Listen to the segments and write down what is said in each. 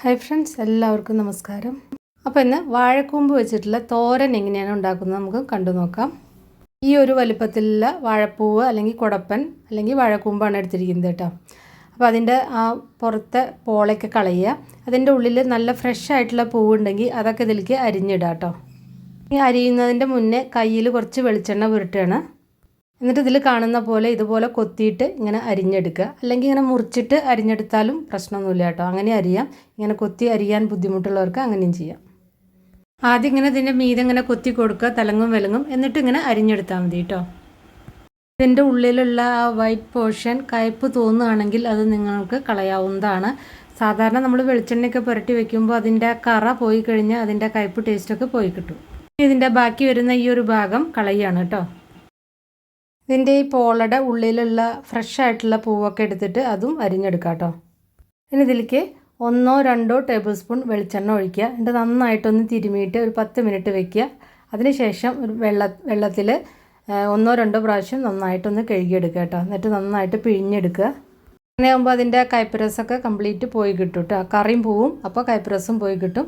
Hi friends എല്ലാവർക്കും നമസ്കാരം. അപ്പോൾ ഇന്ന് വാഴക്കൂമ്പ് വെച്ചിട്ടുള്ള തോരൻ എങ്ങനെയാണ് ഉണ്ടാക്കുന്നത് നമുക്ക് കണ്ടു നോക്കാം. ഈ ഒരു വലുപ്പത്തിലുള്ള വാഴപ്പൂവ് അല്ലെങ്കിൽ കുടപ്പൻ അല്ലെങ്കിൽ വാഴക്കൂമ്പാണ് എടുത്തിരിക്കുന്നത് കേട്ടോ. അപ്പോൾ അതിന്റെ ആ പുറത്തെ പോളയൊക്കെ കളയുക. അതിന്റെ ഉള്ളിൽ നല്ല ഫ്രഷ് ആയിട്ടുള്ള പൂവ് ഉണ്ടെങ്കിൽ അതൊക്കെ ഇതിലേക്ക് അരിഞ്ഞിടാം കേട്ടോ. ഈ അരിയുന്നതിന്റെ മുന്നേ കയ്യിൽ കുറച്ച് വെളിച്ചെണ്ണ പുരട്ടുകയാണ്. എന്നിട്ട് ഇതിൽ കാണുന്ന പോലെ ഇതുപോലെ കൊത്തിയിട്ട് ഇങ്ങനെ അരിഞ്ഞെടുക്കുക. അല്ലെങ്കിൽ ഇങ്ങനെ മുറിച്ചിട്ട് അരിഞ്ഞെടുത്താലും പ്രശ്നമൊന്നുമില്ല കേട്ടോ. അങ്ങനെ അരിയാം. ഇങ്ങനെ കൊത്തി അരിയാൻ ബുദ്ധിമുട്ടുള്ളവർക്ക് അങ്ങനെയും ചെയ്യാം. ആദ്യം ഇങ്ങനെ ഇതിന്റെ മീതെ ഇങ്ങനെ കൊത്തി കൊടുക്കുക. തലങ്ങും വിലങ്ങും. എന്നിട്ട് ഇങ്ങനെ അരിഞ്ഞെടുത്താൽ മതി കേട്ടോ. ഇതിന്റെ ഉള്ളിലുള്ള ആ വൈറ്റ് പോർഷൻ കയ്പ്പ് തോന്നുകയാണെങ്കിൽ അത് നിങ്ങൾക്ക് കളയാവുന്നതാണ്. സാധാരണ നമ്മൾ വെളിച്ചെണ്ണയൊക്കെ പുരട്ടി വെക്കുമ്പോൾ അതിന്റെ കറ പോയി കഴിഞ്ഞാൽ അതിന്റെ കയ്പ്പ് ടേസ്റ്റൊക്കെ പോയി കിട്ടും. ഇതിന്റെ ബാക്കി വരുന്ന ഈ ഒരു ഭാഗം കളയാണ് കേട്ടോ. ഇതിന്റെ ഈ പോളയുടെ ഉള്ളിലുള്ള ഫ്രഷ് ആയിട്ടുള്ള പൂവൊക്കെ എടുത്തിട്ട് അതും അരിഞ്ഞെടുക്കാം കേട്ടോ. ഇനി ഇതിലേക്ക് ഒന്നോ രണ്ടോ ടേബിൾ സ്പൂൺ വെളിച്ചെണ്ണ ഒഴിക്കുക. എന്നിട്ട് നന്നായിട്ടൊന്ന് തിരുമിയിട്ട് ഒരു പത്ത് മിനിറ്റ് വെക്കുക. അതിനുശേഷം ഒരു വെള്ള വെള്ളത്തിൽ ഒന്നോ രണ്ടോ പ്രാവശ്യം നന്നായിട്ടൊന്ന് കഴുകിയെടുക്കുക കേട്ടോ. എന്നിട്ട് നന്നായിട്ട് പിഴിഞ്ഞെടുക്കുക. അങ്ങനെ ആകുമ്പോൾ അതിന്റെ കയ്പ്പരസമൊക്കെ കംപ്ലീറ്റ് പോയി കിട്ടും കേട്ടോ. കറിയും പോവും അപ്പോൾ കയ്പ്പരസം പോയി കിട്ടും.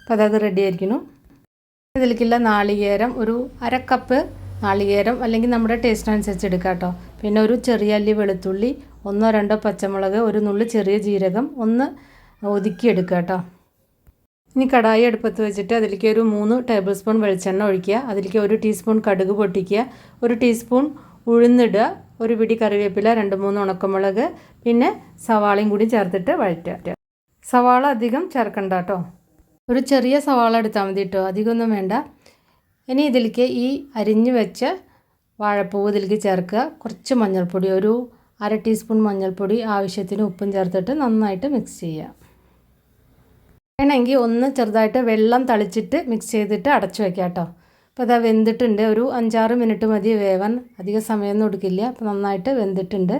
അപ്പോൾ അതത് റെഡി ആയിരിക്കണം ഇതിലേക്കുള്ള നാളികേരം ഒരു അരക്കപ്പ് നാളികേരം അല്ലെങ്കിൽ നമ്മുടെ ടേസ്റ്റ് അനുസരിച്ച് എടുക്കാം കേട്ടോ. പിന്നെ ഒരു ചെറിയ അല്ലി വെളുത്തുള്ളി ഒന്നോ രണ്ടോ പച്ചമുളക് ഒരു നുള്ളി ചെറിയ ജീരകം ഒന്ന് ഒതുക്കി എടുക്കുക കേട്ടോ. ഇനി കടായി അടുപ്പത്ത് വെച്ചിട്ട് അതിലേക്ക് ഒരു മൂന്ന് ടേബിൾ സ്പൂൺ വെളിച്ചെണ്ണ ഒഴിക്കുക. അതിലേക്ക് ഒരു ടീസ്പൂൺ കടുക് പൊട്ടിക്കുക. ഒരു ടീസ്പൂൺ ഉഴുന്നിടുക. ഒരു പിടി കറിവേപ്പില രണ്ട് മൂന്ന് ഉണക്കമുളക് പിന്നെ സവാളയും കൂടി ചേർത്തിട്ട് വഴറ്റുക. സവാള അധികം ചേർക്കണ്ട കേട്ടോ. ഒരു ചെറിയ സവാള എടുത്താൽ മതി കേട്ടോ. അധികമൊന്നും വേണ്ട. ഇനി ഇതിലേക്ക് ഈ അരിഞ്ഞു വെച്ച വാഴപ്പൂവ് ഇതിലേക്ക് ചേർക്കുക. കുറച്ച് മഞ്ഞൾപ്പൊടി ഒരു അര ടീസ്പൂൺ മഞ്ഞൾപ്പൊടി ആവശ്യത്തിന് ഉപ്പും ചേർത്തിട്ട് നന്നായിട്ട് മിക്സ് ചെയ്യുക. വേണമെങ്കിൽ ഒന്ന് ചെറുതായിട്ട് വെള്ളം തളിച്ചിട്ട് മിക്സ് ചെയ്തിട്ട് അടച്ചു വയ്ക്കാം കേട്ടോ. അപ്പോൾ അതാ വെന്തിട്ടുണ്ട്. ഒരു അഞ്ചാറ് മിനിറ്റ് മതി വേവാൻ. അധികം സമയമൊന്നും എടുക്കില്ല. അപ്പോൾ നന്നായിട്ട് വെന്തിട്ടുണ്ട്.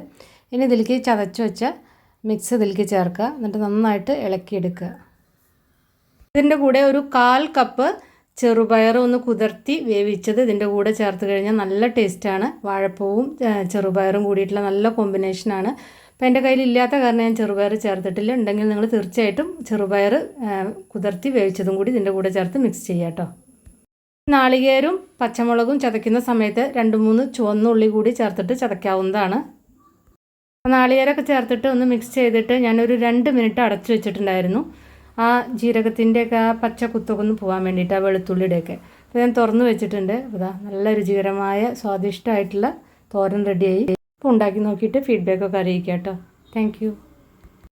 ഇനി ഇതിലേക്ക് ചതച്ച് വെച്ച മിക്സ് ഇതിലേക്ക് ചേർക്കുക. എന്നിട്ട് നന്നായിട്ട് ഇളക്കിയെടുക്കുക. ഇതിന്റെ കൂടെ ഒരു കാൽ കപ്പ് ചെറുപയർ ഒന്ന് കുതിർത്തി വേവിച്ചത് ഇതിന്റെ കൂടെ ചേർത്ത് കഴിഞ്ഞാൽ നല്ല ടേസ്റ്റാണ്. വാഴപ്പവും ചെറുപയറും കൂടിയിട്ടുള്ള നല്ല കോമ്പിനേഷനാണ് അപ്പോൾ എന്റെ കയ്യിൽ ഇല്ലാത്ത കാരണം ഞാൻ ചെറുപയർ ചേർത്തിട്ടില്ല. ഉണ്ടെങ്കിൽ നിങ്ങൾ തീർച്ചയായിട്ടും ചെറുപയർ കുതിർത്തി വേവിച്ചതും കൂടി ഇതിന്റെ കൂടെ ചേർത്ത് മിക്സ് ചെയ്യാം കേട്ടോ നാളികേരും പച്ചമുളകും ചതയ്ക്കുന്ന സമയത്ത് രണ്ട് മൂന്ന് ചുവന്ന ഉള്ളി കൂടി ചേർത്തിട്ട് ചതയ്ക്കാവുന്നതാണ്. നാളികേരൊക്കെ ചേർത്തിട്ട് ഒന്ന് മിക്സ് ചെയ്തിട്ട് ഞാനൊരു രണ്ട് മിനിറ്റ് അടച്ചു വെച്ചിട്ടുണ്ടായിരുന്നു. ആ ജീരകത്തിന്റെയൊക്കെ ആ പച്ച കുത്തൊക്കെ ഒന്ന് പോകാൻ വേണ്ടിയിട്ട് ആ വെളുത്തുള്ളിയുടെയൊക്കെ. അപ്പോൾ ഞാൻ തുറന്ന് വെച്ചിട്ടുണ്ട്. അതാ നല്ല രുചികരമായ സ്വാദിഷ്ടമായിട്ടുള്ള തോരൻ റെഡിയായി അപ്പോൾ ഉണ്ടാക്കി നോക്കിയിട്ട് ഫീഡ്ബാക്കൊക്കെ അറിയിക്കാം കേട്ടോ. താങ്ക്